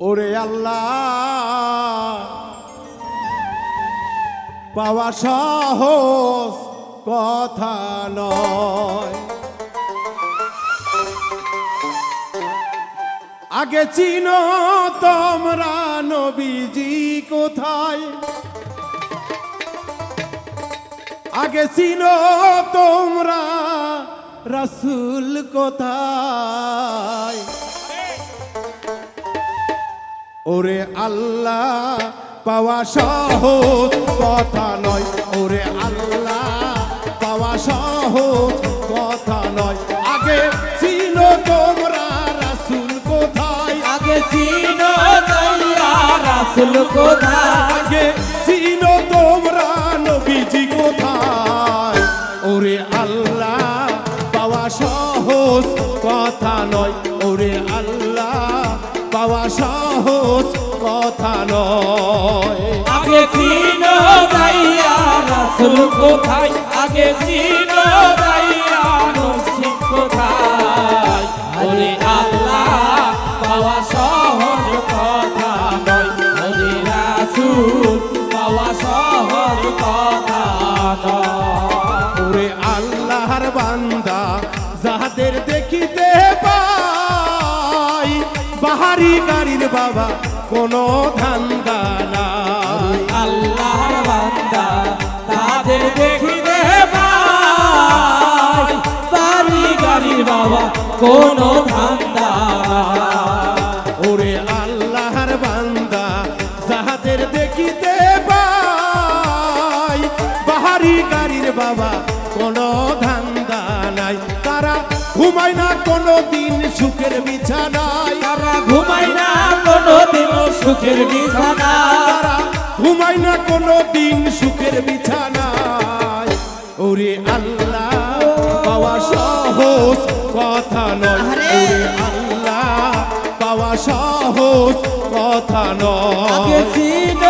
ওরে আল্লাহ, পাওয়া সহজ কথা নয়। আগে চিনো তোমরা নবীজি কোথায়? আগে চিনো তোমরা রাসুল কোথায়? ওরে আল্লাহ পাওয়া সহজ কথা নয়। ওরে আল্লাহ পাওয়া সহজ কথা নয়। আগে চিনো যাইয়া রাসুল কোথায়? আগে চিনো কোনো ধান্দা নাই। আল্লাহর বান্দা তাদের গাড়ির বাবা কোনো ধান্দা তারা ঘুমায় না কোনো দিন সুখের বিছানায়। তারা ঘুমায় না কোনো দিন সুখের বিছানা তারা ঘুমায় না কোনো দিন সুখের বিছানায়। ওরে আল্লাহ পাওয়া সহজ কথা নয়। ওরে আল্লাহ পাওয়া সহজ কথা নয়।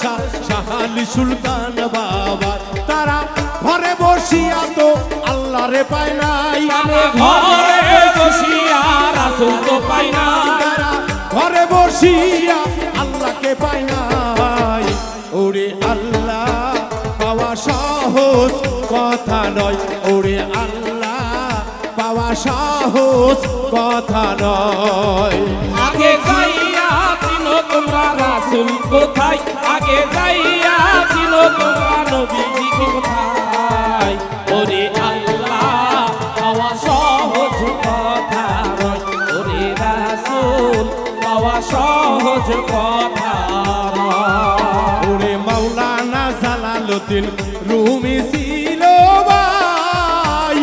শাহ শাহালি সুলতান বাবা। তারা ঘরে বসিয়া তো আল্লাহরে পায় নাই। ঘরে বসিয়া রাসূল তো পাই না তারা ঘরে বসিয়া আল্লাহকে পায় নাই। ওরে আল্লাহ পাওয়া সহজ কথা নয়। ওরে আল্লাহ পাওয়া সহজ কথা নয়। রাসূল কোথায়? আগে যাইয়া ছিল তোমরা নবীজি কোথায়? ওরে আল্লাহ পাওয়া সহজ কথা ওরে রাসূল পাওয়া সহজ কথা ওরে মাওলানা জালালুদ্দিন রুমি ছিল ভাই।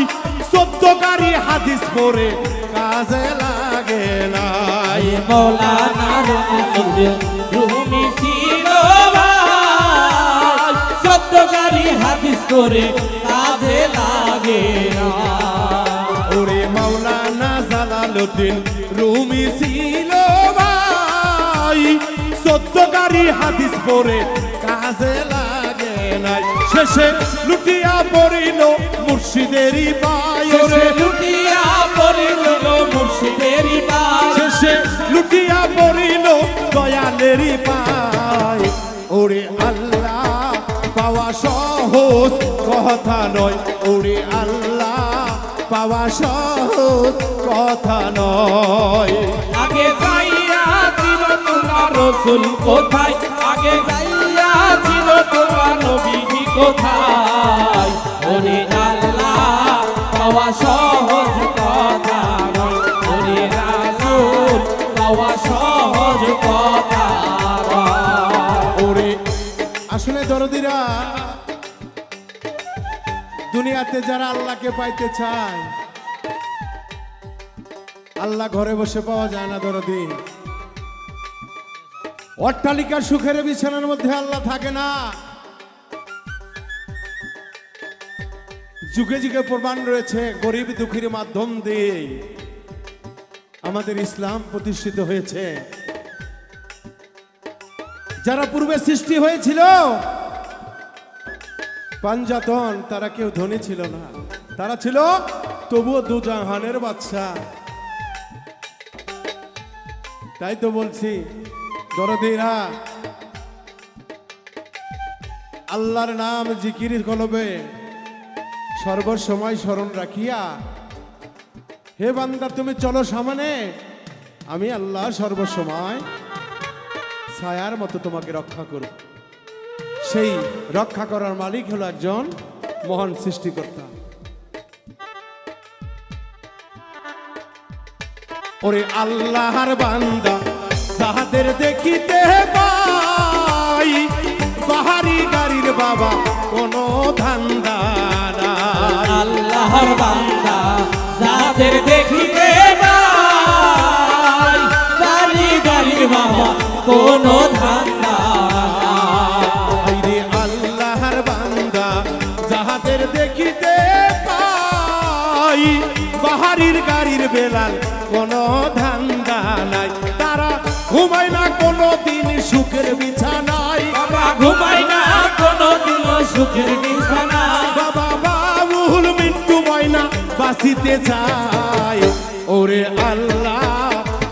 সত্যকারী হাদিস পড়ে কাজে লাগে নাই। মৌলানা রুমি করে কাজে লাগে না। ওরে মাওলানা জালালুদ্দিন রুমি ছিল ভাই। সত্যকারী হাদিস পড়ে কাজে লাগে নাই। শেষে লুটিয়া পড়িল মুর্শিদেরই পায়। শেষে লুটিয়া সহজ কথা নয়। ওরে আল্লাহ, পাওয়া সহজ কথা নয়। আগে যাইয়া ছিল তোমার রসুল কোথায়? আগে যাইয়া ছিল তোমার নবী কোথায়? ওরে আল্লাহ, পাওয়া সহজ কথা দুনিয়াতে যারা আল্লাহকে পাইতে চায়, আল্লাহ ঘরে বসে পাওয়া যায় না দরদি। অট্টালিকার সুখের বিছানার মধ্যে আল্লাহ থাকে না। যুগে যুগে প্রমাণ রয়েছে গরিব দুঃখীর মাধ্যম দিয়ে আমাদের ইসলাম প্রতিষ্ঠিত হয়েছে। যারা পূর্বে সৃষ্টি হয়েছিল পাঞ্জাতন, তারা কেউ ধনী ছিল না। তারা ছিল তবুও দুজাহানের বাচ্চা তাই তো বলছি, দরদিরা, আল্লাহর নাম জিকির কলবে, সর্বসময় স্মরণ রাখিয়া, হে বান্দা, তুমি চলো সামনে, আমি আল্লাহ সর্বসময় ছায়ার মতো তোমাকে রক্ষা করব। সেই রক্ষা করার মালিক হলো একজন মহান সৃষ্টিকর্তা ওরে আল্লাহর বান্দা তাহাদের দেখিতে পাই, বাহারি গাড়ির বাবা কোনো ধান্দা। আল্লাহর বেলাল কোনো ধান্দা নাই। তারা ঘুমায় না কোনো দিন সুখের বিছানায়। বাবা ঘুমাই না কোনো দিন সুখের বিছানা বাবা বাবুল মিন্টু ময়না বাঁচিতে চায়। ওরে আল্লাহ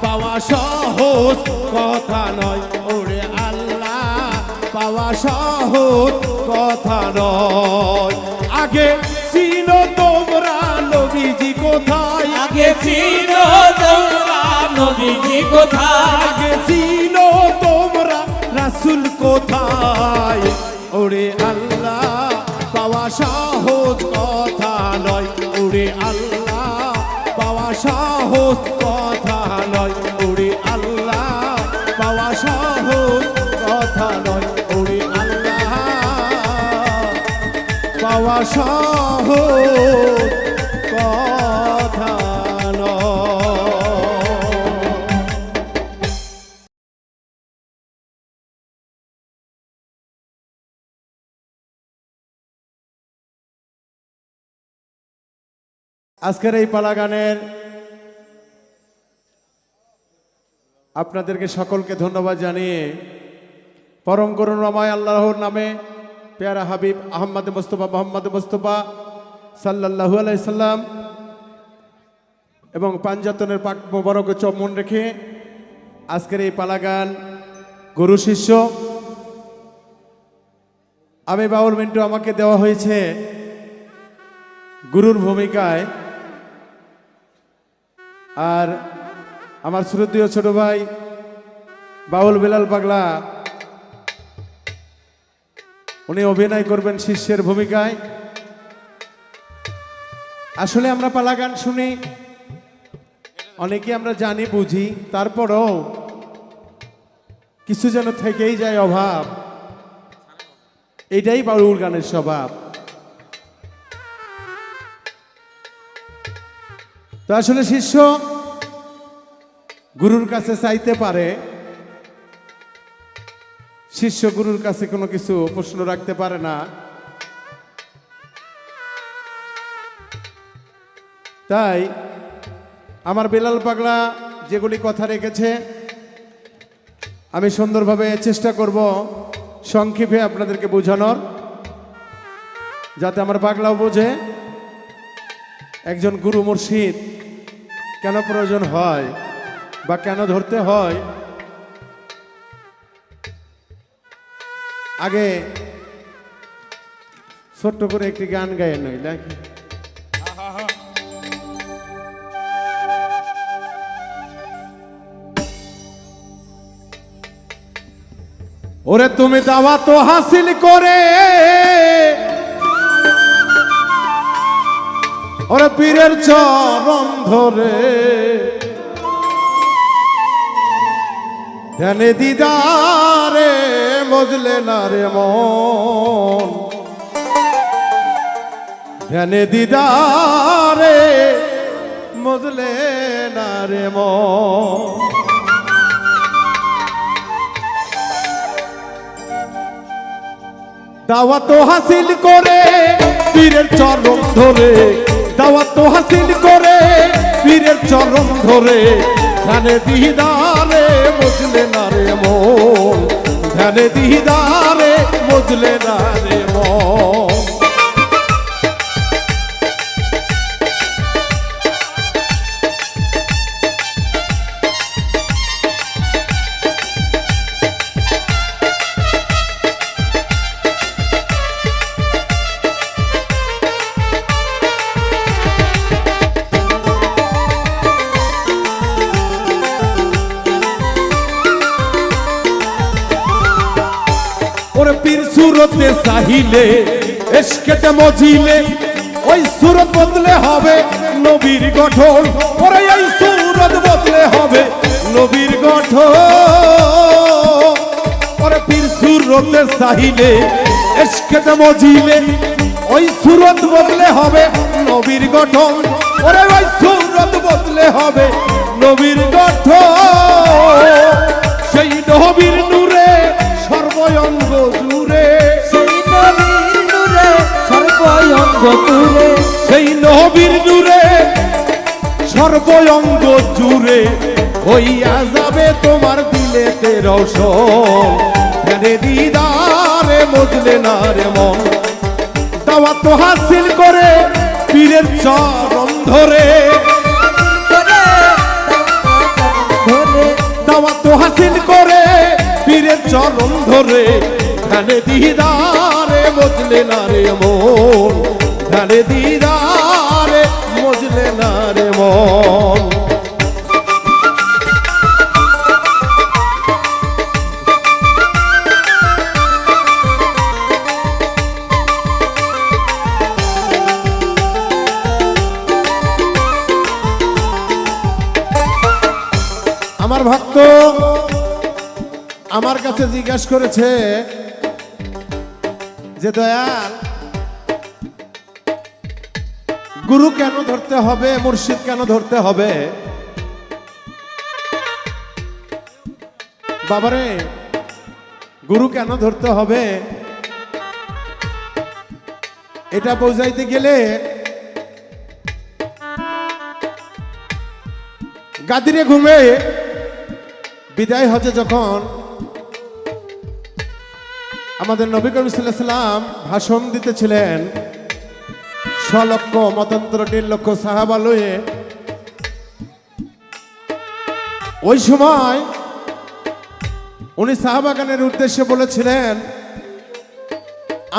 পাওয়া সহজ কথা নয়। ওরে আল্লাহ পাওয়া সহজ কথা নয়। আগে ছিল তোমরা নবীজি কোথায়? আগে ছিল তোমরা নবীজি কোথায়? আগে ছিল তোমরা রাসুল কোথায়? ওরে আল্লাহ পাওয়া সহজ কথা নয়। ওরে আল্লাহ পাওয়া সহজ কথা নয়। ওরে আল্লাহ পাওয়া সহজ কথা নয়। ওরে আল্লাহ পাওয়া সহজ আজকের এই পালা গানের আপনাদেরকে সকলকে ধন্যবাদ জানিয়ে পরম করুণাময় আল্লাহর নামে পেয়ারা হাবিব আহম্মদ মোস্তফা মোহাম্মদ মোস্তফা সাল্লাল্লাহু আলাই সাল্লাম এবং পাঞ্জাতনের পাক মোবারক চমন রেখে আজকের এই পালা গান গুরু শিষ্য আমি বাউল মিন্টু আমাকে দেওয়া হয়েছে গুরুর ভূমিকায়। আর আমার শ্রদ্ধীয় ছোট ভাই বাউল বেলাল পাগলা, উনি অভিনয় করবেন শিষ্যের ভূমিকায়। আসলে আমরা পালা গান শুনি, অনেকে আমরা জানি, বুঝি, তারপরও কিছু যেন থেকেই যায় অভাব। এটাই বাউল গানের স্বভাব। তো আসলে শিষ্য গুরুর কাছে চাইতে পারে, শিষ্য গুরুর কাছে কোনো কিছু প্রশ্ন রাখতে পারে না। তাই আমার বেলাল পাগলা যেগুলি কথা রেখেছে, আমি সুন্দরভাবে চেষ্টা করব সংক্ষেপে আপনাদেরকে বোঝানোর, যাতে আমার পাগলাও বোঝে। একজন গুরু মুর্শিদ কেন প্রয়োজন হয় বা কেন ধরতে হয়? আগে ছোট্ট করে একটি গান গায়ে নই, নাকি? ওরে তুমি দাওয়া তো হাসিল করে। ওরে পীরের চরণ ধরে। ধ্যানে দিদারে, মজলে না রে মন। ধ্যানে দিদারে, মজলে না রে মন। দাওয়াত হাসিল করে পীরের চরণ ধরে। দাওয়াত হাসিল করে, পীরের চরণ ধরে। ধ্যানে দিদারে বুঝলে না রে মন। ধ্যানে দিদারে বুঝলে না রে মন। সুরতে চাহিলে এসকেতে মজিলে, ওই সুরত বদলে হবে নবীর গঠন। ওরে এই সুরত বদলে হবে নবীর গঠন। ওরে পীর সুরতে চাহিলে এসকেতে মজিলে, ওই সুরত বদলে হবে নবীর গঠন। ওরে ওই সুরত বদলে হবে নবীর গঠন। সেই নবীর নূরে সর্বয়ঙ্গ সর্বয়ঙ্গ জুড়ে হইয়া যাবে তোমার দিলেতে ধ্যানে দিদারে মজলে না রে মন। দাওয়াত হাসিল করে পীরের চরণ ধরে। ধরে দাওয়াত হাসিল করে পীরের চরণ ধরে। ধ্যানে দিদারে মজলে না রে মন। ধ্যানে দিদারে মন। আমার ভক্ত আমার কাছে জিজ্ঞাসা করেছে যে দয়াল গুরু কেন ধরতে হবে, মুর্শিদ কেন ধরতে হবে? বাবারে, গুরু কেন ধরতে হবে? এটা বোঝাইতে গেলে গাদিরে ঘুমে বিদায় হজে যখন আমাদের নবী করিম সাল্লাম ভাষণ দিতেছিলেন স্বলক্ষ মতন্ত্র দেড় লক্ষ সাহাবা লয়ে ওই সময় উনি সাহাবাগানের উদ্দেশ্যে বলেছিলেন,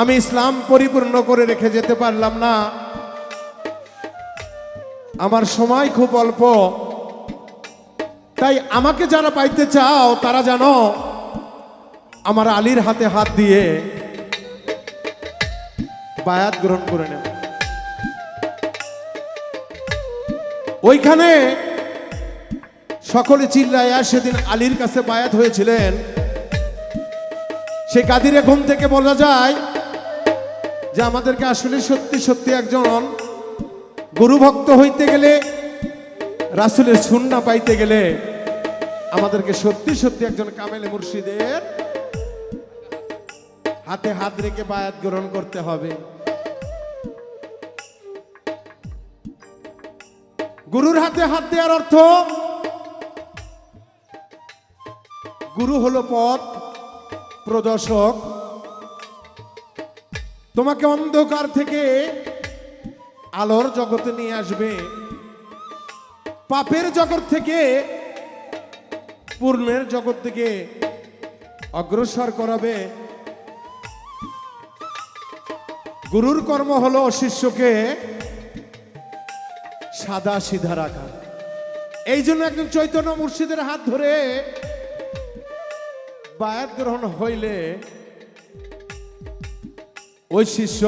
আমি ইসলাম পরিপূর্ণ করে রেখে যেতে পারলাম না। আমার সময় খুব অল্প। তাই আমাকে যারা পাইতে চাও, তারা জানো আমার আলীর হাতে হাত দিয়ে বায়াত গ্রহণ করে নেব ওইখানে সকলে চিল্লাইয়া সেদিন আলীর কাছে বায়াত হয়েছিলেন। সে কাদিরে ঘুম থেকে বলা যায় যে আমাদেরকে আসলে সত্যি সত্যি একজন গুরু ভক্ত হইতে গেলে, রাসুলের সুন্না পাইতে গেলে আমাদেরকে সত্যি সত্যি একজন কামেলে মুর্শিদের হাতে হাত রেখে বায়াত গ্রহণ করতে হবে। গুরুর হাতে হাত দেওয়ার অর্থ? গুরু হলো পথ প্রদর্শক। তোমাকে অন্ধকার থেকে আলোর জগতে নিয়ে আসবে। পাপের জগৎ থেকে পূর্ণের জগৎ থেকে অগ্রসর করাবে। গুরুর কর্ম হলো শিষ্যকে সাদা সিধা রাখা এই জন্য একজন চৈতন্য মুর্শিদের হাত ধরে বায়াত গ্রহণ হইলে ওই শিষ্য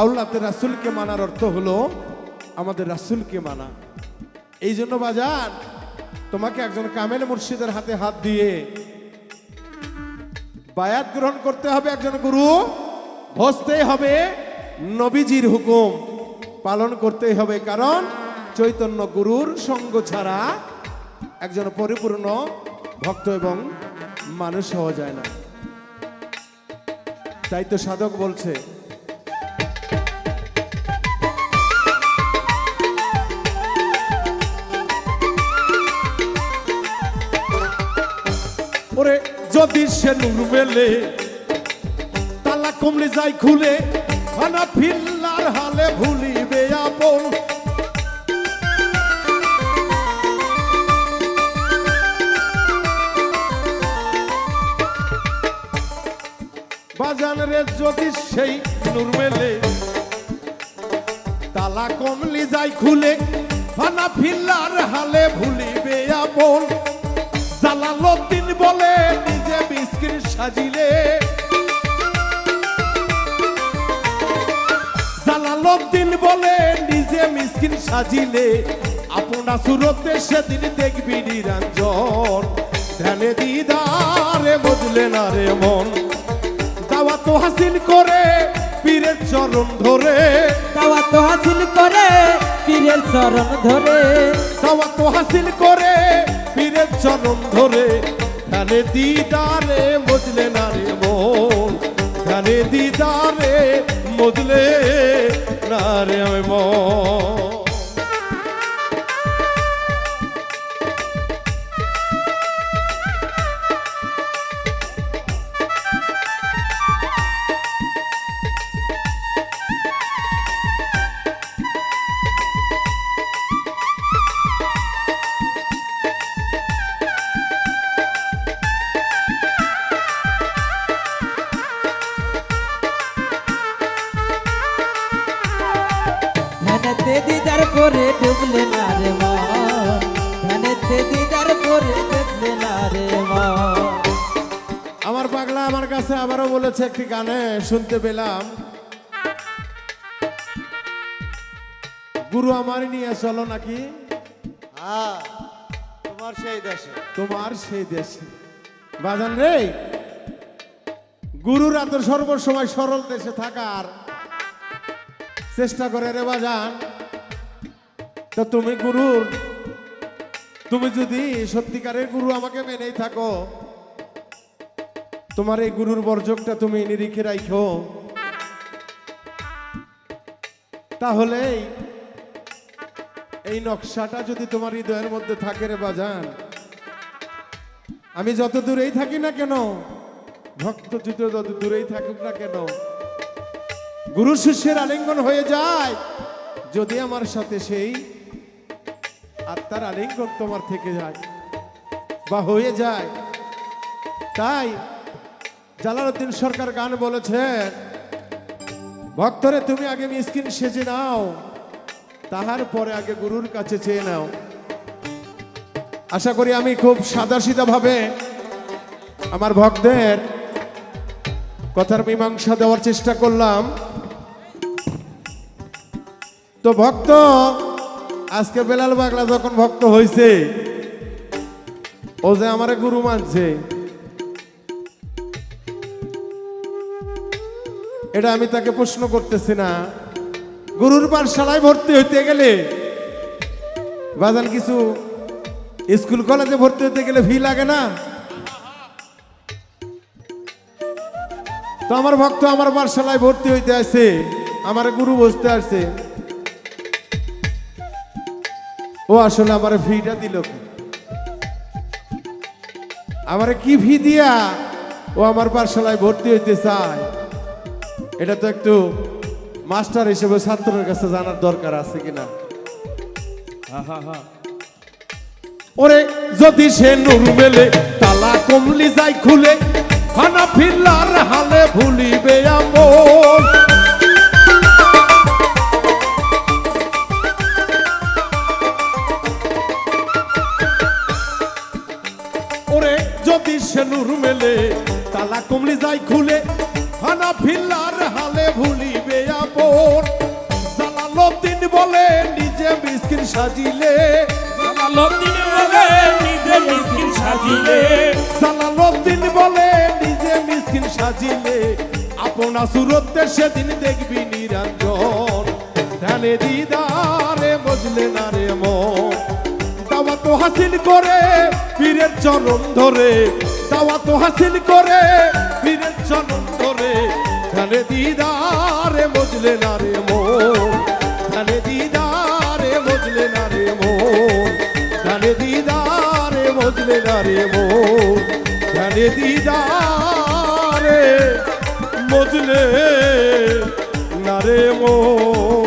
আউলাতে রাসুলকে মানার অর্থ হলো আমাদের রাসুলকে মানা। এই জন্য বাজান, তোমাকে একজন কামেল মুর্শিদের হাতে হাত দিয়ে বায়াত গ্রহণ করতে হবে একজন গুরু বসতে হবে নবীজির হুকুম পালন করতেই হবে। কারণ চৈতন্য গুরুর সঙ্গ ছাড়া একজন পরিপূর্ণ ভক্ত এবং মানুষ হওয়া যায় না। তাই তো সাধক বলছে, ওরে যদি সে নূর মেলে, তালা কমলে যাই খুলে, খানা ফিল্লার হালে ভুলিবে আপন। বাজান রে যদি সেই নূর মেলে, তালা কমলি যাই খুলে ফানা ফিল্লার হালে ভুলিবে আপন। জালালউদ্দিন বলে নিজে বিস্কিট সাজিলে। জালালউদ্দিন বলে নিজে মিসকিন সাজিলে। আপনা সুরতে সেদিন দেখবি নিরঞ্জন। ধ্যানে দিদারে বুঝলে না রে মন। তো হাসিল করে পীরের চরণ ধরে। দাওয়া তো হাসিল করে পীরের চরণ ধরে। দাওয়া তো হাসিল করে পীরের চরণ ধরে। ধ্যানে দিদারে বুঝলে না রে মন। ধ্যানে দিদারে বুঝলে না রে মন। বলেছে একটি গানে শুনতে পেলাম। গুরু আমার নিয়ে চলো নাকি? হ্যাঁ তোমার সেই দেশে। তোমার সেই দেশে। বাজান রে গুরুরা তো সর্বসময় সরল দেশে থাকার চেষ্টা করে রে বাজান। তো তুমি গুরুর তুমি যদি সত্যিকারের গুরু আমাকে মেনেই থাকো তোমার এই গুরুর বর্জকটা তুমি নিরিখে রাখো তাহলে এই নকশাটা যদি তোমার হৃদয়ের মধ্যে থাকে রে বাজান, আমি যত দূরেই থাকি না কেন, ভক্ত যদি যত দূরেই থাকুক না কেন, গুরু শিষ্যের আলিঙ্গন হয়ে যায়। যদি আমার সাথে সেই আত্মার আলিঙ্গন তোমার থেকে যায় বা হয়ে যায়, তাই জালালউদ্দিন সরকার গান বলেছেন ভক্তরে তুমি আগে মিসকিন সেজে নাও, তাহার পরে আগে গুরুর কাছে চেয়ে নাও। আশা করি আমি খুব সাদা ভাবে আমার ভক্তদের কথার মীমাংসা দেওয়ার চেষ্টা করলাম। তো ভক্ত, আজকে বেলাল বাগলা যখন ভক্ত হয়েছে ও যে আমারে গুরু মানছে এটা আমি তাকে প্রশ্ন করতেছি না। গুরুর পাঠশালায় ভর্তি হইতে গেলে বাজান কিছু স্কুল কলেজে ভর্তি হতে গেলে ফি লাগে না? তো আমার ভক্ত আমার পাঠশালায় ভর্তি হইতে আসছে আমার গুরু বসতে আসছে ও আসলে আমার ফিটা দিল কি? আমারে কি ফি দিয়া ও আমার পাঠশালায় ভর্তি হইতে চায়? এটা তো একটু মাস্টার হিসেবে ছাত্রের কাছে জানার দরকার আছে কিনা? ওরে, যদি সে নুর মেলে, তালা কমলি যাই খুলে, খানা ফিল্লার হালে ভুলিবে আমন ওরে, যদি সে নুর মেলে, তালা কমলি যাই খুলে খানা ফিল্লার হালে ভুলিবে আপন। জালালউদ্দিন বলে নিজে মিসকিন সাজিলে। জালালউদ্দিন বলে নিজে মিসকিন সাজিলে। জালালউদ্দিন বলে নিজে মিসকিন সাজিলে। আপনা সুরতে সেদিন দেখবি নিরঞ্জন। ধ্যানে দিদারে বুঝলে না রে মন। দাওয়া তো হাসিল করে পীরের চরণ ধরে। দাওয়া তো হাসিল করে পীরের চরণ ধ্যানে দিদারে বুঝলে না রে মো খানে দিদারে বুঝলে না রে মো খানে দিদারে বুঝলে না রে মো খানে দিদারে বুঝলে না রে মন।